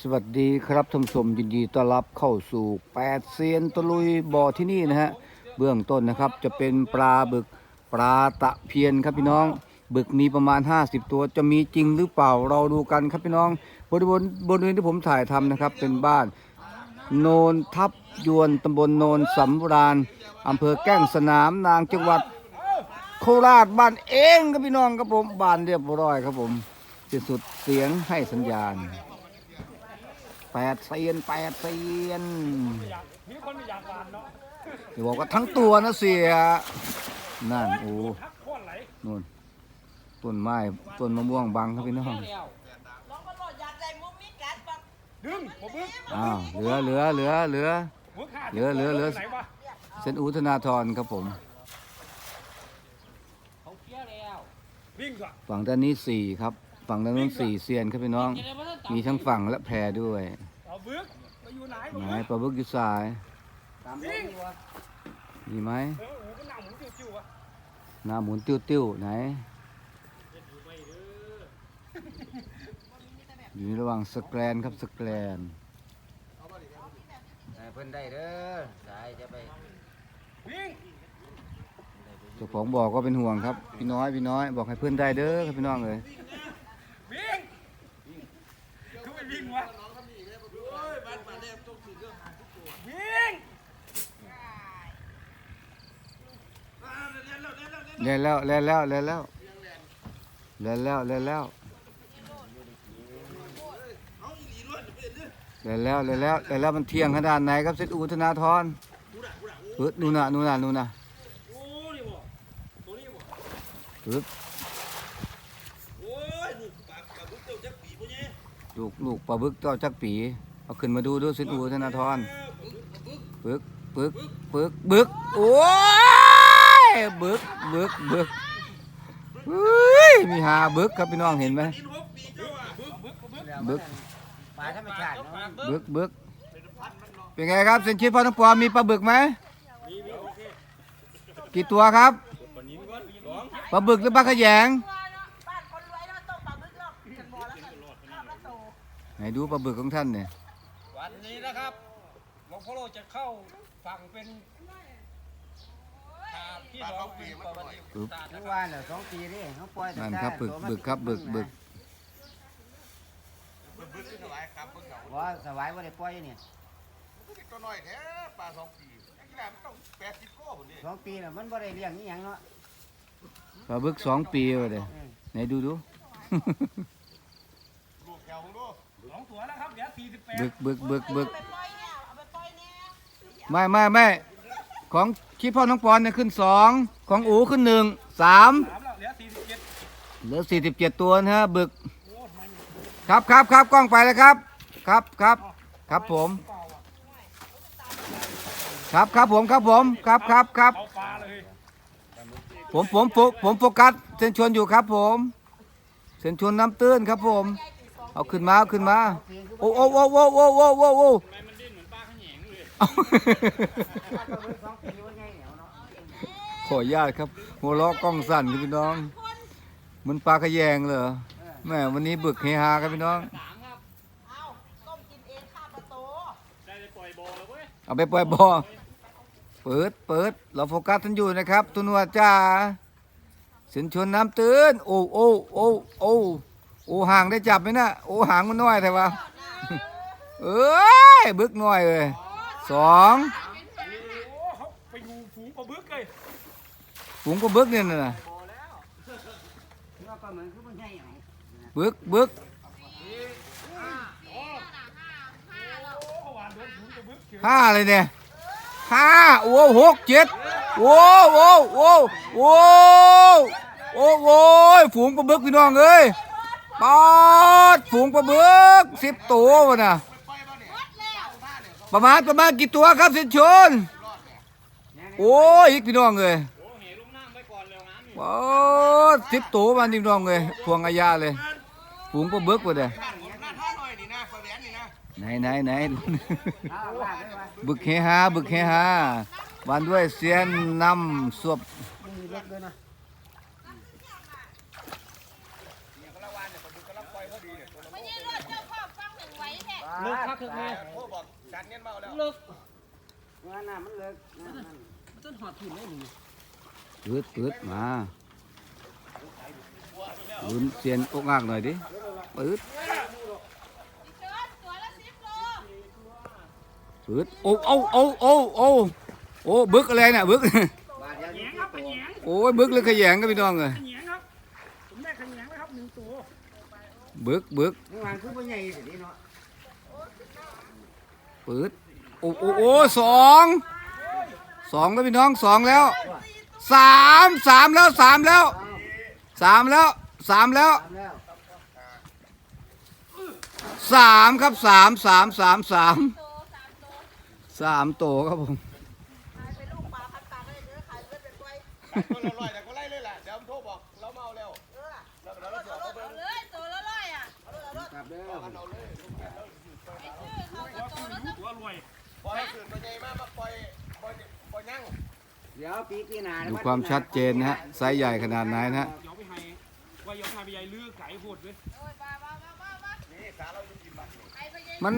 สวัสดีครับท่านผู้ชมยินดีต้อนรับเข้าสู่แปดเซียนตะลุยบ่อที่นี่นะฮะเบื้องต้นนะครับจะเป็นปลาบึกปลาตะเพียนครับพี่น้อง บึกมีประมาณ 50 ตัวจะมีจริงหรือเปล่าเราดูกันครับพี่น้องบริเวณบริเวณที่ผมถ่ายทำนะครับ เป็นบ้านโนนทับยวนตำบลโนนสำราญอำเภอแก้งสนามนางจังหวัดโคราชบ้านเองครับพี่น้องครับผมบ้านเรียบร้อยครับผมสิ้นสุดเสียงให้สัญญาณ แปดเซียนแปดเซียนอย่าบอกว่าทั้งตัวนะเสีย นั่นโอ้นู่นต้นไม้ต้นมะม่วงบังครับพี่น้องอ้าวเหลือเหลือเหลือเหลือเหลือเหลือเหลือเซนอูธนาธรครับผมฝั่งด้านนี้สี่ครับ ฝั่งด้านนู้นสี่เซียนครับพี่น้อง มีทั้งฝั่งและแพรด้วยเอาบึ้งไปอยู่ไหนไหนบึ้งปลาบึกอยู่สายวิ่งมีไหมเออโอ้โหก็นั่งหมุนจิ้วๆวะหน้าหมุนติ้วติ้วๆไหน อยู่ในระหว่างสแกรนครับสแกรนให้เพิ่นได้เด้อสายจะไปวิ่งเจ้าของบอกก็เป็นห่วงครับ พี่น้อยพี่น้อย บอกให้เพื่อนได้เด้อครับพี่น้องเลย วิ่งคือไปวิ่ งวะวิ่งเล่นแล้วเล่นแล้วเล่นแล้วเล่นแล้วเล่นแล้วเล่นแล้วเล่นแล้วเล่นแล้วมันเที่ยงขนาดไหนครับเซตอูธนาธรปึ๊ดนู่นน่ะนู่นน่ะนู่นน่ะโอ้นี่บ่ตัวนี้บ่ ปึ๊ด โอ้ยลูกปากปากบึ้งเจ้าจักปีบ่เนี่ย ลูกลูกปลาบึกเจ้าจักปีเอาขึ้นมาดูดูเซตอูธนาธรปึกปึกปึกบึกโอ้ยบึกบึกบึกเฮ้ยมีหาบึกครับพี่น้องเห็นไหมบึกปลาธรรมชาติบึกบึกเป็นไงครับเซนชิดพ่อทั้งปอมีปลาบึกไหมกี่ตัวครับปลาบึกหรือปลาขยง ไหนดูปลาบึกของท่านเนี่ยวันนี้นะครับหลวงพ่อโลจะเข้าฝั่งเป็นอ่าพี่น้องเป็นประวัติปึ๊บศาสตร์ทุนะกครับวันน่ะสองปีนี่เขาปล่อยนั่นครับบึกบึกครับบึกบึกว่าสวายว่าได้ปล่อยอยู่นี่ตัวน้อยแท้ปลาสองปีกีฬามันต้องแปดสิบโลผมนี่สองปีน่ะมันบ่ได้เลี้ยงอีหยังเนาะปลาบึกสองปีวะเด้ไหนดูดู ลูกแถวของลูก สองตัวแล้วครับเดี๋ยวสี่สิบแปดบึกบึกบึกบึกเอาไปปล่อยเนี่ยเอาไปปล่อยเนี่ยไม่ไม่ไม่ของชิดพ่อทั้งปอนเนี่ยขึ้นสองของอูขึ้นหนึ่งสามสามแล้วเหลือสี่สิบเจ็ดเหลือสี่สิบเจ็ดตัวนะฮะบึกครับครับครับกล้องไปแล้วครับ ครับครับครับผมครับครับผมครับผมครับครับครับ เอาปลาเลยผมผมผมผมโฟกัสเส้นชวนอยู่ครับผมเส้นชวนน้ำตื้นครับผม เอาขึ้นมาเอาขึ้นมา โอ้โอ้โอ้โอ้โอ้โอ้โอ้โอ้เอาสองปีว่าไงเนี่ยเนาะขออนุญาตครับ หัวล้อกล้องสั่นครับพี่น้อง มันปลาขะแยงเหรอแม่วันนี้บึกเฮฮาครับพี่น้องเอาต้มกินเองข้าวปลาโตเอาไปปล่อยบ่อเปิดเปิด เราโฟกัสท่านอยู่นะครับ ตุนวดจ้าเส้นชวนน้ำตื้น โอ้โอ้โอ้โอ้ โอ้ห่างได้จับไหมนะโอ้หางมันน้อยแต่ว่าเอ้ยบึกน้อยเลยสองโอ้เขาไปอยู่ฝูงปลาบึกเลยฝูงก็บึกเนี่ยนะเนาะปลาเหมือนคือบ่ใหญ่หยังบึกบึกโอ้เขาหวานโดนฝูงปลาบึกเฉยห้าเลยเนี่ยห้าโอ้หกเจ็ดโอ้โอ้โอ้โอ้โอ้โอ้ยฝูงปลาบึกพี่น้องเอ้ย ปอดฝูงปลาบึกสิบตัววะน่ะประมาณประมาณกี่ตัวครับสินชน โอ้ยอีกพี่น้องเลยโอ้สิบตัวมันพี่น้องเลยพวงอาญาเลยฝูงปลาบึกวะเด้อหน้าท่าหน่อยไหนไหนไหนเบึกเฮฮาบึกเฮฮาวันด้วยเสียนนำสวบ มีเล็กด้วยนะ ไม่ใช่รถเจ้าพ่อฟังหนึ่งวัน เลิกคักแม่พ่อบอกการเงินเมาแล้วเลิกเมื่อน่ะมันเลิกนั่นนั่นมันต้นหอดถิ่นเลยนี่ปืดปืดมาลุ้นเซียนอกงากหน่อยดิปืดปืดโอ้โอ้โอ้โอ้โอ้โอ้บึกอะไรเนี่ยบึกบาดยังแหงครับแหงโอ้ยบึกเลยขยงกันพี่น้องเลยแหงครับผมได้ขยงแล้วครับหนึ่งตัวบึกบึกนี่วางคือบ่ใหญ่สินี่เนาะ ปืดโอ้โอ้โอ้สองสองแล้วพี่น้องสองแล้วสามสามแล้วสามแล้วสามแล้วสามแล้วทำแล้วสามครับสามสามสามสามสามโตครับผมขายเป็นลูกปลาพันปลาก็เลยเนื้อขายเลือดเป็นกล้วยคนละร้อยแต่ก็ไล่เลยแหละเดี๋ยวโทรบอกเราเมาแล้วเออแล้วเราจะเอาไปเอาเลยตัวละร้อยอะเอาเลยเอาเลยกลับเด้อ ตัวรวยปล่อยสื่อตัวใหญ่มากมาปล่อยปล่อยปล่อยยั่งเดี๋ยวปีกี่หน้าดูความชัดเจนนะฮะไซส์ใหญ่ขนาดไหนนะฮะเดี๋ยวไปให้ว่าเดี๋ยวพาไปยายลือไก่โหดเลยนี่สาเราอยู่กินบัตรมัน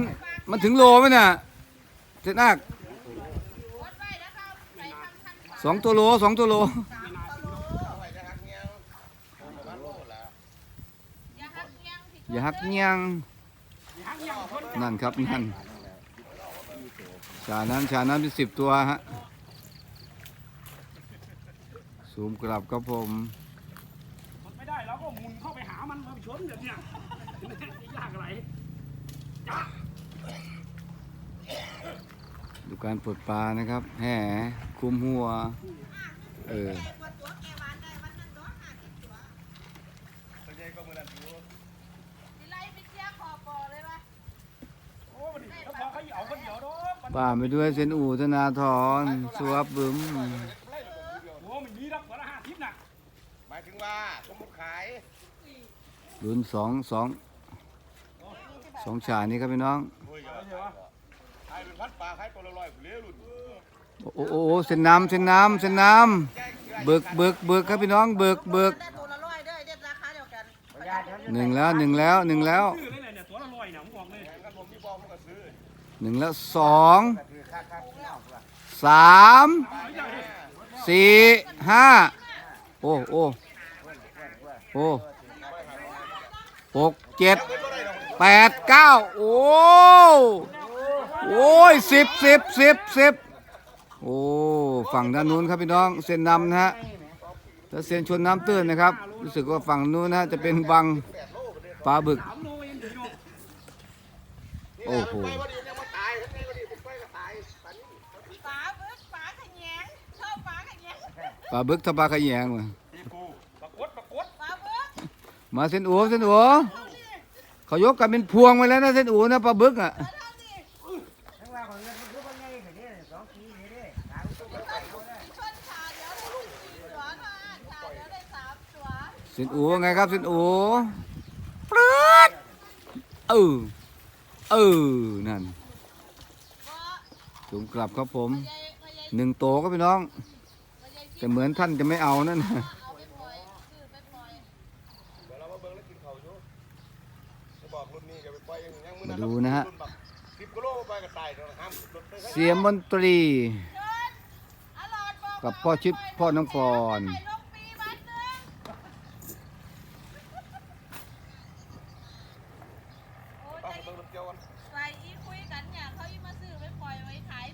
มันถึงโลไหมน่ะเจ็ดนักสองตัวโลสองตัวโลเอาไว้จะหักเงี้ยประมาณโลละอย่าหักเงี้ยงหางยาวคนนั่นครับนั่น ชานั้นชานั้นเป็นสิบตัวฮะซูมกลับครับผมไม่ได้เราก็หมุนเข้าไปหามันมาชนแบบเนี้ยยากอะไรดูการปลดปลานะครับ แห่คลุมหัว เออ ตัวแกวานได้วันนั้นร้อยห้าสิบตัว ตัวใหญ่ก็มือนั่นอยู่ สิไล่ไปเชี่ยคอปอเลยวะ โอ้มันแล้วพอเขาเอาคนเดียวดอก ป่าไปด้วยเซนอูธนาธรสวบบึ้มโอ้มันดีรับวันละห้าทิพย์น่ะหมายถึงว่าสมมติขายรุ่นสองสองสองฉานี้ครับพี่น้องโอ้ยเดี๋ยวขายเป็นพันปลาขายตัวละร้อยผู้เลี้ยรุ่นโอ้โอ้โอ้เส้นน้ำเส้นน้ำเส้นน้ำเบิกเบิกเบิกครับพี่น้องเบิกเบิกได้ตัวละร้อยเด้อเด็ดราคาเดียวกันประหยัดเดี๋ยวหนึ่งแล้วหนึ่งแล้วหนึ่งแล้วซื้อเลยเนี่ยตัวละ หนึ่งแล้วสองสามสี่ห้าโอ้โอ้โอ้หกเจ็ดแปดเก้าโอ้โอ้ยสิบสิบสิบสิบโอ้ฝั่งด้านนู้นครับพี่น้องเส้นนำนะฮะถ้าเส้นชนน้ำตื้นนะครับ รู้สึกว่าฝั่งนู้นนะจะเป็นวังปลาบึกโลยังดีอยู่โอ้โห ปลาบึกทบาขยงมาพี่กูปรากฏปรากฏปลาบึกมาเส้นอัวเส้นอัวเขายกกันเป็นพวงไว้แล้วนะเส้นอัวนะปลาบึกอะทั้งว่าของเงินมันคือบ่ใหญ่สิเด้สองปีนี่เด้หาตัวบ่ได้บ่ได้ชนขาเดียวได้สี่ตัวเท่านั้นขาเดียวได้สามตัวเส้นอัวไงครับเส้นอัวปรึ๊ดเออเออนั่นก็สูงกลับครับผมพยายพยายหนึ่งโตก็พี่น้องพยาย แต่เหมือนท่านจะไม่เอานั่นเอาไปปล่อยคือไปปล่อยเดี๋ยวเรามาเบิ่งแล้วกินเขาอยู่จะบอกรุ่นนี้จะไปปล่อยยังยังมือมานั้นดูนะฮะสิบกิโลไปก็ตายเดี๋ยวห้ามรถไปเสียมนตรีอร่อยบอกกับพ่อชิดพ่อน้องปอน ไปลงปีบัตรหนึ่งโอ้ ต้อง ใจ เบิ่งรถเกี่ยวกัน ไปอีคุยกันเนี่ยเขาอีมาซื้อไปปล่อยไว้ขาย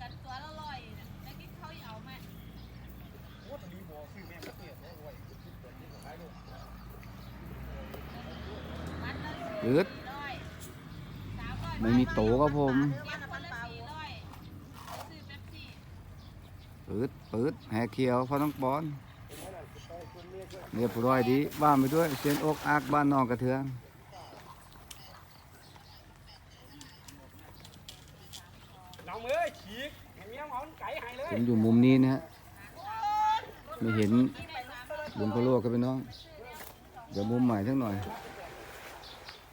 กันตัวละร้อยเนี่ยแล้วกินเขาอีเอาไหม โอ้ตอนนี้บอกซื้อแม่มาเตี้ยโอ้ย มัดละ หรือร้อยสามร้อยไม่มีโตครับผมมันละพันสี่ร้อยซื้อเป๊ปซี่ปืดปืดแห่เขียวพ่อน้องปอนเรียบร้อยดีบ้านไปด้วยเสียนอกอักบ้านนองกระเทืองน้องเอ้ยฉีกเมียเอาไก่ให้เลยผมอยู่มุมนี้นะฮะไม่เห็นลุงพะโลกครับพี่น้อง เดี๋ยวมุมใหม่สักหน่อย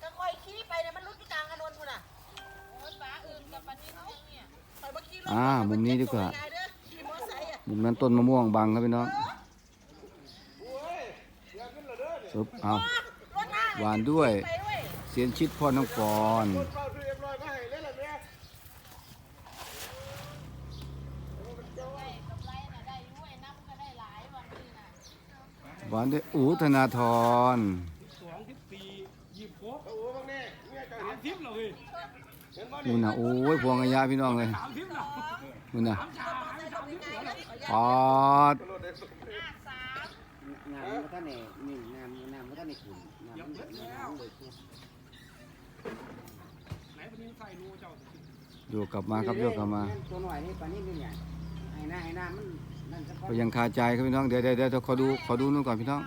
จะคอยขี้ไปเนี่ยมันรุดที่กลางถนนพุ่นอะโอ้ยปลาอื่นกับปลานิ่มเนี่ยไปเมื่ อ่า มุมนี้ดีกว่า มุมนั้นต้นมะม่วงบังครับพี่น้องปึ๊บเอาหวานด้วย เสียนชิดพ่อน้องปอนหวานด้วยอูธนาธรสองสิบสี่ยี่สิบหกโอ้โหบางแน่เนี่ยจ้าสาเห็นสิบแล้วเฮ้ยเห็นบ่ นู่นนะโอ้ยพวงอายาพี่น้องเลยนู่นนะปอดงานมันก็ท่านนี่นี่งานงานมันท่านนี่ขุนงานมันงานมันเลยขุนไหนเป็นยังใส่รูเจ้าโยกกลับมาครับโยกกลับมาตัวหน่อยนี่ปานนี้นี่เนี่ยไอ้หน้าไอ้หน้ามันนั่นสักก็ยังคาใจครับพี่น้องเดี๋ยวเดี๋ยวเดี๋ยวขอดูขอดูนู่นก่อนพี่น้อง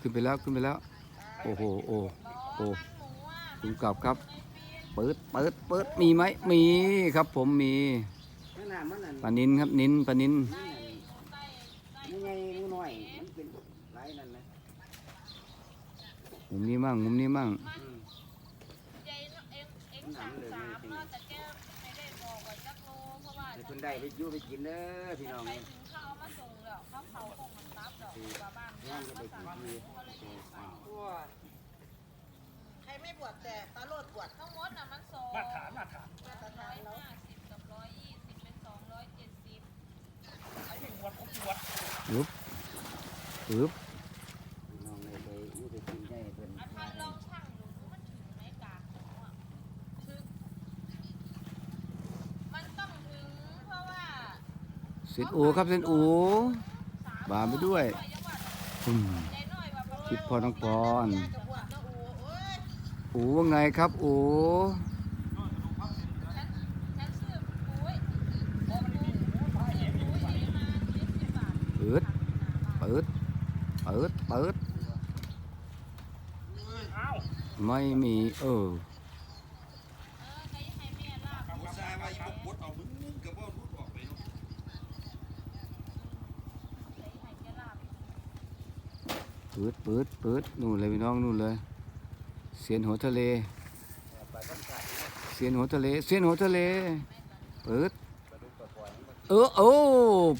ขึ้นไปแล้วขึ้นไปแล้ว โอ้โหโอ้โอ้คุณกลับครับ เปิดเปิดเปิดมีไหมมีครับผมมีนั่นน่ะมันนั่นปลานินครับนินปลานินนี่ไงงูน้อยมันเป็นไรนั่นนะมุมนี้มั่งมุมนี้มั่งอืมยายเอ็งเอ็งสั่งสามเนาะแต่แกได้บอกว่าจักโลเพิ่นได้ไปอยู่ไปกินเด้อพี่น้องไปนี่ถึงเขาเอามาส่งแล้วเขาเผาคงมันซับดอกว่าบ้านย่างก็ไปกินทีใคร ไม่บวชแต่ตาโลดบวชทั้งหมดน่ะมันสองมาตรฐานมาตรฐานมาตรฐานแล้วห้าสิบกับร้อยยี่สิบเป็นสองร้อยเจ็ดสิบไอ้หนึ่งปวดผมปวดปึ๊บปึ๊บพี่น้องเลยไปอยู่ไปกินได้เพิ่นอันพันลองช่างดูมันถึงไหมกากหมูอะถึงมันต้องถึงเพราะว่าเส้นโอครับเส้นโอบานไปด้วยอืมใจน้อยว่าคิดพอน้องปอนจะบวชนะโอ้โอ้ย โอ้ว่าไงครับ โอ้ยโอ้ปุ๋ยปุ๋ยมาเจ็ดปิด เปิด เปิด เปิด ไม่มีเออเออใครให้แม่ลาบอุตส่าห์ว่าอีบกดปเนาะใครให้แกลาบเปิดเปิดเปิดนู่นเลยพี่น้องนู่นเลย สียนหัวทะเล เสียนหัวทะเล เสียนหัวทะเล เปิด เออโอ้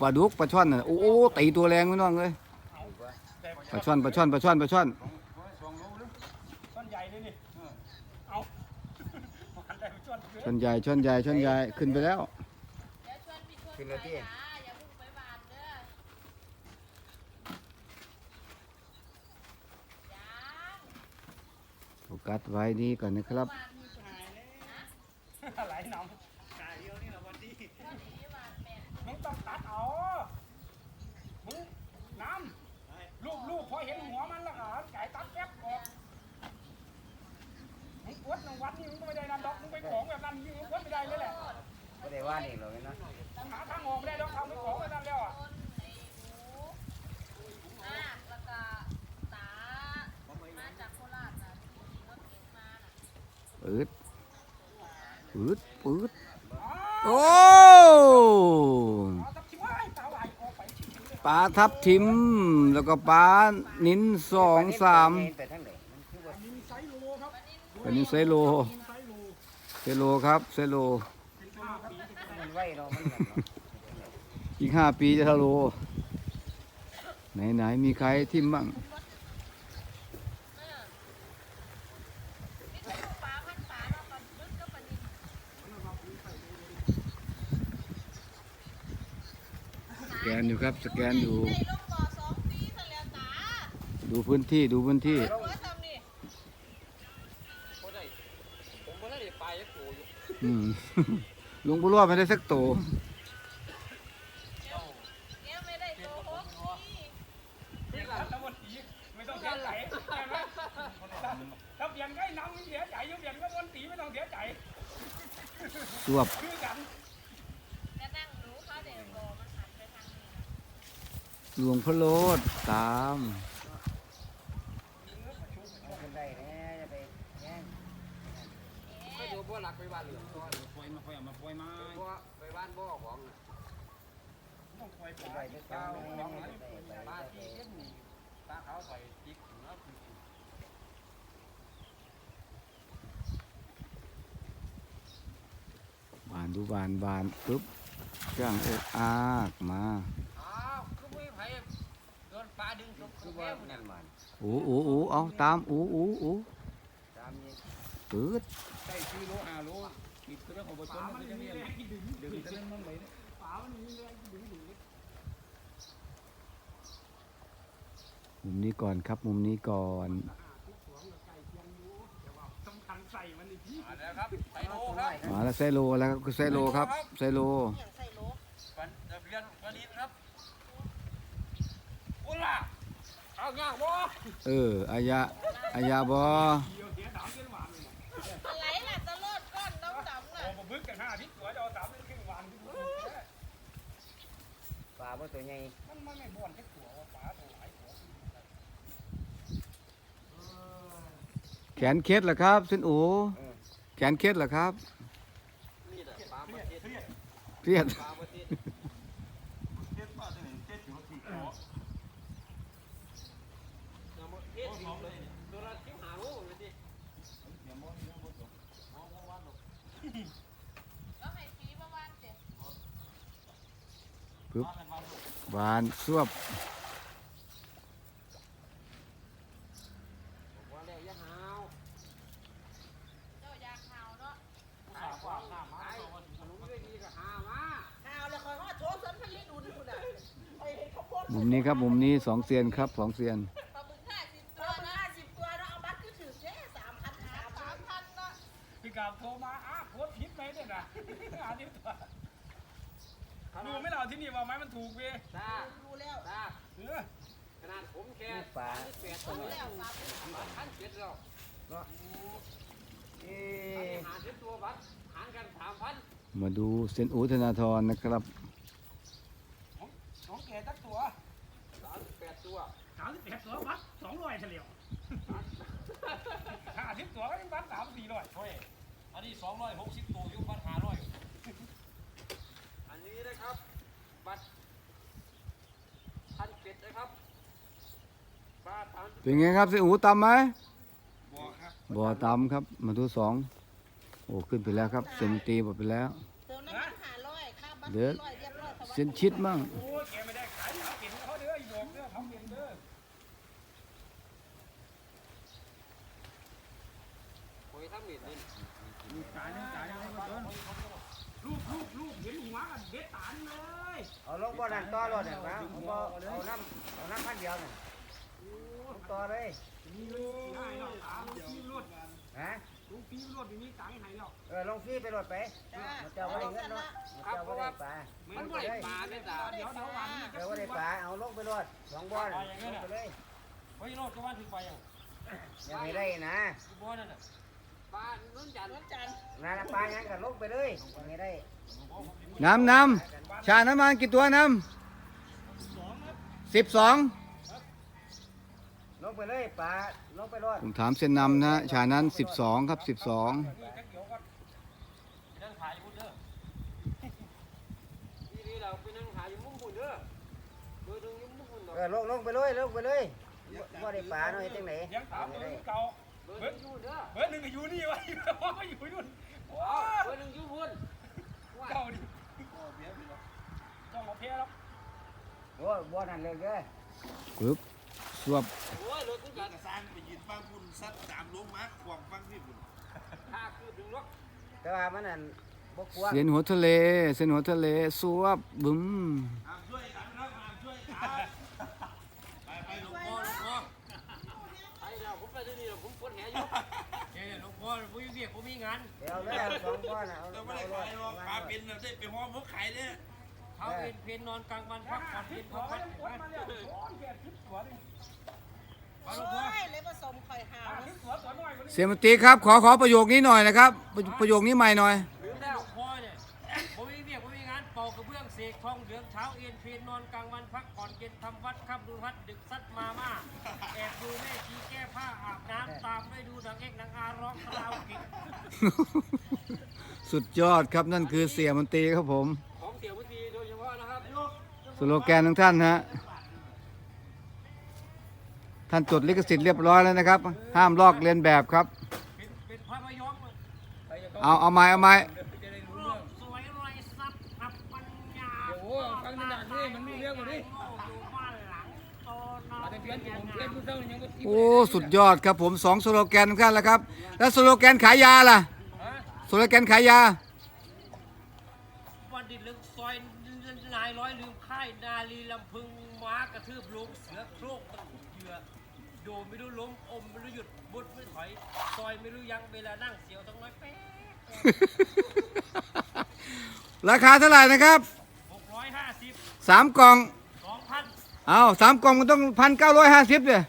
ปลาดุกปลาช่อนน่ะโอ้โอ้ตีตัวแรงพี่น้องเลยปลาช่อนปลาช่อนปลาช่อนปลาช่อนต้นใหญ่เลยนี่เอามันได้ชวนเกินช่อนใหญ่ช่อนใหญ่ช่อนใหญ่ขึ้นไปแล้วเดี๋ยวชวนพี่ชวนไปหาอย่าเพิ่งไปบานเด้อยัง โฟ กัดไว้นี้ก่อนนะครับ บานมีหายเลยนะ ไหลน้ำกายเดียวนี่แหละวันนี้ ก็หนีบานแปด มึงต้องตัดเอามึงน้ำลูกลูกพอเห็นหัวมันแล้วก็ไก่ตัดแป๊บออกมึงกดรางวัลนี่มึงก็ไม่ได้นำดอกมึงไปของแบบนั้นมึงกดไม่ได้เลยแหละ ไม่ได้ว่านี่หรอกนะ หาทางออกไม่ได้ดอกทำไปของแบบนั้นแล้วอะ ต้นไอ้หูนาคแล้วก็ตา มาจากโคราชนะที่รถเก๋งมาน่ะ ปืดปืดปืดโอ้ปลาทับทิมแล้วก็ปลานิ้นสองสามปลานิ้นไซโลไซโลครับไซโลอีกห้าปีจะทะโลไหนไหนมีใครทิมบ้าง เออนี่คือปลาพันปลาแล้วปลาบึกก็ปลานิล ส แกนอยู่ครับสแกนอยู่ได้ลงบ่อสองปีซะแล้วตาดูพื้นที่ดูพื้นที่หัวทำนี่อืมลุงบุญรอดไม่ได้สักโตว แกไม่ได้โกหกนี่ เปลี่ยนรัฐมนตรีไม่ต้องเสียใจใช่ไหมถ้าเปลี่ยนก็ให้นำไม่เสียใจยังเปลี่ยนก็มนตรีไม่ต้องเสียใจ สวบ คือกัน แกนั่งดูเขาเดี๋ยวบ่อมันหันไปทางนี้ หลวง พโลดตามคนได้แน่จะไปแย่งเอ๊ะบ่หลักไปบ้านเหลืองก่อนปล่อยมาปล่อยมาปล่อยมาบ่ไปบ้านบ่ของต้องปล่อยไปบ้าน้องไปไปบ้านที่เอ็นนี่ตาเขาใส่จิ๊กนะบานดูบานบานปุ๊บจ้างอกอากมา อ้าวคือไม่ไผโดนปลาดึงจม คือว่านั่นมันโอ้โอ้โอ้เอาตามโอ้โอ้โอ้ตปืดใส่ซีโลห้าโลติดตัวของบนต้นมันจะเนี่ยดึงดึงจะเล่นมันเลยเนี่ยป๋ามันมีแรงดึงอยู่มุมนี้ก่อนครับมุมนี้ก่อนสำคัญใส่มันอีกทีมาแล้วครับไซโลครับมาแล้วไซโลแล้วครับไซโลครับไซโลอย่างใส่โลปันตะเพียนปลาดินครับโอ้ล่ะ เอาง่ายบ่เอออายะอายะบอเดียวเสียดามเกินหวานเลยอะไรน่ะตะโลดก้อนน้ำดำโอ้น่ะผมบึกกันห้าทิศตัวจะเอาสามทิศครึ่งหวานที่ผมปลาบ่ตัวใหญ่มันมันไม่บ่อนแค่ตัวว่าป๋าตัวไหลตัวแขนเคล็ดเหรอครับเส้นอูแขนเคล็ดเหรอครับนี่แหละปลาประเทศเครียด ปลาประเทศ เจ็ดป้าจะเห็นเจ็ดอยู่ที่คอ เอามาเทศสิเลย ตัวละสิบห้าโลเลยดิแล้วให้ฟีเมื่อวานเจ็ดปึ๊บหวานซวบว่าแล้วอย่าหาวเจ้ายาขาวเนาะหาความหน้ามาขนมด้วยดีก็หามาขาวเลยคอยว่าโถสันผลิตอุ่นคุณอะไปเห็นเขาโพสมุมนี้ครับ มุมนี้สองเซียนครับสองเซียน พี่กาบโทรมาอ้าโคตรผิดไหมเนี่ยนะหาทิศตัวดูไม่เราที่นี่ว่าไม้มันถูกเว้ยตารู้แล้วตาเออขนาดผมแค่ปลาแปดรู้แล้วสามพันเจ็ดแล้วเอหาสิบตัวบัตรหารกันสามพันมาดูเส้นอูธนาธรนะครับของแกตักตัวสามสิบแปดตัวสามสิบเอ็ดตัววัดสองร้อยเฉลี่ยห้าสิบตัวก็ยังวัดสามสี่ร้อยเฮ้ย อันนี้สองร้อยหกสิบตัวอยู่บัตรห้าร้อยอันนี้นะครับ บัตรพันเจ็ดนะครับปลาพันเป็นไงครับเส้นอูตำไหมบอกครับบ่อตำครับมาดูสองโอ้ขึ้นไปแล้วครับ เซนตีหมดไปแล้วเติมน้ำมันหาร้อยค่าบัตรเดี๋ยวร้อยเรียบร้อยเส้นชิดมั่ง โอ้แกไม่ได้ขายเขาเก่งเขาเด้ออีบอกเด้อเขาเก่งเด้อ หอยทั้งหมดนี่ จ่ายนึงจ่ายนึงให้เดินลูกลูกลูกเห็นหัวกัน เด็ดตานเลยเอาลงบ่อนั่นต่อรถเนี่ยนะเอาบ่เอาน้ำเอาน้ำพันเดียวน่ะลงต่อเลยมีเงินให้เนาะตามฟีรถฮะลูกฟีรถมีตังค์ให้เนาะเออลงฟรีไปรถไปมันจะว่าได้เงินเนาะมันจะว่าได้ปลามันไม่ได้ปลาเนี่ยจ้าเดี๋ยวเดี๋ยววันนี้เออว่าได้ปลาเอาลงไปรถสองบ่อน่ะลงไปเลยเฮ้ยโลดก็ว่าถึงไปยังยังไม่ได้นะกูบ่นั่นน่ะปลานุ่นจันทร์วันจันทร์นั่นน่ะปลายังก็ลงไปเลยยังไม่ได้ น้ำน้ำชาน้ำมันกี่ตัวน้ำสิบสองลงไปเลยปลาลงไปรถผมถามเส้นนำนะชานั้นสิบสองครับสิบสองนี่จักเดี๋ยวก็ไปนั่งขายอยู่พุ่นเด้อทีนี้เราไปนั่งขายอยู่มุ้งพุ่นเด้อเบอร์หนึ่งอยู่มุ้งพุ่นเออลงลงไปเลยลงไปเลยว่าได้ปลาหน่อยจังไหนยังถามไม่เบอได้ร์เก่าเบอร์หนึ่งอยู่เด้อเบอร์หนึ่งอยู่นี่วะว่าอยู่นู่นว้าเบอร์หนึ่งอยู่พุ่น เก่าดิต้องมาเพี้ยแล้วโอ้ยบ่อนั่นเลยเด้อปึ๊บสวบโอ้ยรถทุกกาคันรสร้างไปยืนฟังคุณซัดสามลงมาขวางฟังที่บุญค่าคือถึงรถแต่ว่ามันนั่นบ่ควรเส้นหัวทะเล เส้นหัวทะเลสวบบึ้มช่วยกันนะช่วยกันไปไปหลวงพ่อหลวงพ่อไปแล้วผมไปที่นี่ผมปวดแหอยู่ เนี่ยหลวงพ่อผมมีเวียกผมมีงานเดี๋ยวเลยเอาสองบ่อน่ะเอาเราเอาไม่ได้รไปถหรอกปลาเป็นเราได้ไปห้อมพวกไข่เนี่ยเขาเป็นเพนนอนกลางวันพักผ่อนเพนขพัอกผ่อนยังปวดมาเนี่ยร้อนแก่ทิพย์หัวดิโอ้ยเลยผสมข่อยหาวทิพย์หัวตัวน้อยกว่านี้เสียมนตรีครับ ขอขอประโยคนี้หน่อยนะครับ ประประโยคนี้ใหม่หน่อย กกระเบื้องเสกทองเหลืองเช้าเอ็นเพนนอนกลางวันพักผ่อนเย็นทำวัดค่ำดูวัดดึกซัดมาม่าแอบดูแม่ชีแก้ผ้าอาบน้ำตามด้วยดูหนังเอกหนังอาร้องคาราโอเกะสุดยอดครับนั่นคือเสียมนตรีครับผม ของเสียวพุทธีโดยเฉพาะนะครับสโลแกนของท่านฮะท่านจดลิขสิทธิ์เรียบร้อยแล้วนะครับ ห้ามลอกเลียนแบบครับ เป็นเป็นพระพยอมเลยเอาเอาไม้เอาไม้ จะได้รู้เรื่องสวยไรซับอับ ปัญญาโอ้โหฟังนี่หนักนี่มันมีเรื่องกว่านี้อยู่บ้านหลังโตนอนเปลี่ยนผมเปลี่ยนผู้เฒ่ายังบ่ติดโอ้สุดยอดครับผมสองสโลแกนทุกท่านแล้วครับ แล้วสโลแกนขายยาล่ะฮะสโลแกนขายยาวันดินลึกซอยนายร้อยลืมค่ายนาลีลำพึงม้ากระทืบลงเสือโครกตะกุกเหยื่อโดไม่รู้ล้มอมไม่รู้หยุดบุดไม่ถอยซอยไม่รู้ยังเวลานั่งเสียวต้องน้อยแป๊ะราคาเท่าไหร่นะครับหกร้อยห้า สิบสามกล่องสองพันเอาสามกล่องมันต้องพันเก้าร้อยห้าสิบเนี่ย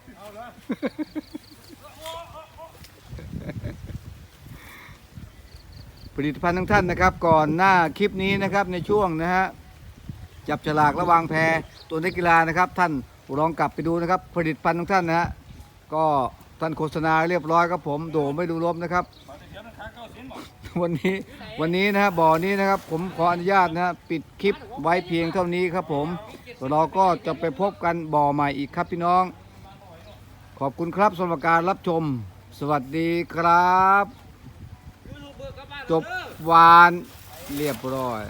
ผลิตภัณฑ์ทั้งท่านนะครับ ก่อนหน้าคลิปนี้นะครับในช่วงนะฮะจับฉลากระหวางแพตัวนักกีฬานะครับ ท่านลองกลับไปดูนะครับ ผลิตภัณฑ์ของท่านนะฮะก็ท่านโฆษณาเรียบร้อยครับผม โดไม่ดูลบนะครับ วันนี้วันนี้นะครับบ่อนี้นะครับ ผมขออนุญาตนะฮะปิดคลิปไว้เพียงเท่านี้ครับผมเราก็จะไปพบกันบ่อใหม่อีกครับพี่น้อง ขอบคุณครับสำหรับการรับชม สวัสดีครับ จบวานเรียบร้อย